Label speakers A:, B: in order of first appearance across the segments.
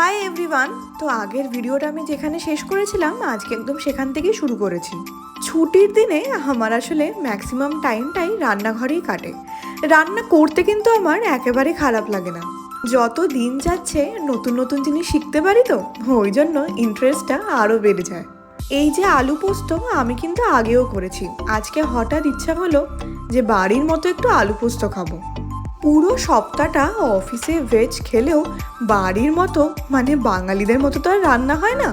A: Hi everyone তো আগের ভিডিওটা আমি যেখানে শেষ করেছিলাম, আজকে একদম সেখান থেকেই শুরু করেছি। ছুটির দিনে আমার আসলে ম্যাক্সিমাম টাইমটাই রান্নাঘরেই কাটে। রান্না করতে কিন্তু আমার একেবারে খারাপ লাগে না। যত দিন যাচ্ছে, নতুন নতুন জিনিস শিখতে পারি তো, ওই জন্য ইন্টারেস্টটা আরও বেড়ে যায়। এই যে আলু পোস্ত, আমি কিন্তু আগেও করেছি। আজকে হঠাৎ ইচ্ছা হলো যে বাড়ির মতো একটু আলু পোস্ত খাব। পুরো সপ্তাহটা অফিসে ভেজ খেলেও বাড়ির মতো মানে বাঙালিদের মতো তো আর রান্না হয় না।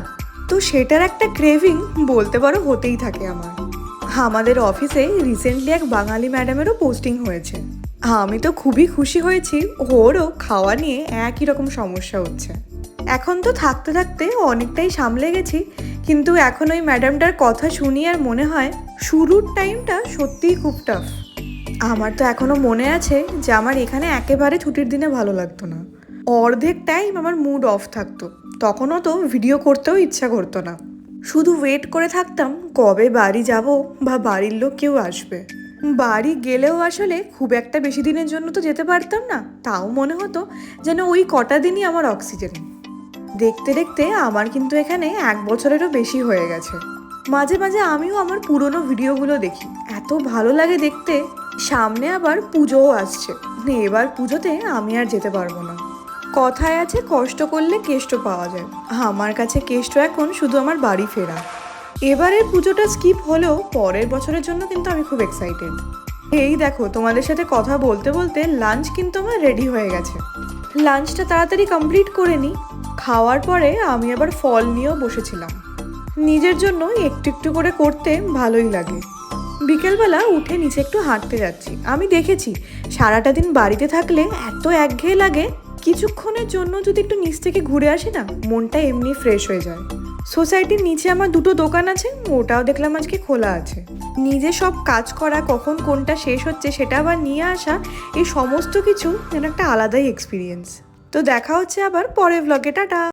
A: তো সেটার একটা ক্রেভিং বলতে পারো হতেই থাকে আমার। আমাদের অফিসে রিসেন্টলি এক বাঙালি ম্যাডামেরও পোস্টিং হয়েছে। আমি তো খুবই খুশি হয়েছি, ওরও খাওয়া নিয়ে একই রকম সমস্যা হচ্ছে। এখন তো থাকতে থাকতে অনেকটাই সামলে গেছি, কিন্তু এখন ওই ম্যাডামটার কথা শুনি আর মনে হয় শুরুর টাইমটা সত্যিই খুব টাফ আমার তো এখনও মনে আছে যে আমার এখানে একেবারে ছুটির দিনে ভালো লাগতো না। অর্ধেক টাইম আমার মুড অফ থাকতো। তখনও তো ভিডিও করতেও ইচ্ছা করতো না। শুধু ওয়েট করে থাকতাম কবে বাড়ি যাব বা বাড়ির লোক কেউ আসবে। বাড়ি গেলেও আসলে খুব একটা বেশি দিনের জন্য তো যেতে পারতাম না। তাও মনে হতো যেন ওই কটা দিনই আমার অক্সিজেন দেখতে দেখতে আমার কিন্তু এখানে এক বছরেরও বেশি হয়ে গেছে। মাঝে মাঝে আমিও আমার পুরনো ভিডিওগুলো দেখি। এত ভালো লাগে দেখতে। সামনে আবার পুজোও আসছে। এবার পুজোতে আমি আর যেতে পারব না। কথায় আছে, কষ্ট করলে কেষ্ট পাওয়া যায়। আমার কাছে কেষ্ট এখন শুধু আমার বাড়ি ফেরা। এবারের পুজোটা স্কিপ হলেও পরের বছরের জন্য কিন্তু আমি খুব এক্সাইটেড এই দেখো, তোমাদের সাথে কথা বলতে বলতে লাঞ্চ কিন্তু আমার রেডি হয়ে গেছে। লাঞ্চটা তাড়াতাড়ি কমপ্লিট করে নিই খাওয়ার পরে আমি আবার ফল নিয়েও বসেছিলাম। নিজের জন্য একটু একটু করে করতে ভালোই লাগে। বিকেলবেলা উঠে নিচে একটু হাঁটতে যাচ্ছি। আমি দেখেছি, সারাটা দিন বাড়িতে থাকলে এত একঘেয়ে লাগে, কিছুক্ষণের জন্য যদি একটু নিচ থেকে ঘুরে আসি না, মনটা এমনি ফ্রেশ হয়ে যায়। সোসাইটির নিচে আমার দুটো দোকান আছে, ওটাও দেখলাম আজকে খোলা আছে। নিজে সব কাজ করা, কখন কোনটা শেষ হচ্ছে সেটা আবার নিয়ে আসা, এই সমস্ত কিছু যেন একটা আলাদাই এক্সপিরিয়েন্স তো দেখা হচ্ছে আবার পরের ব্লগে টাটা!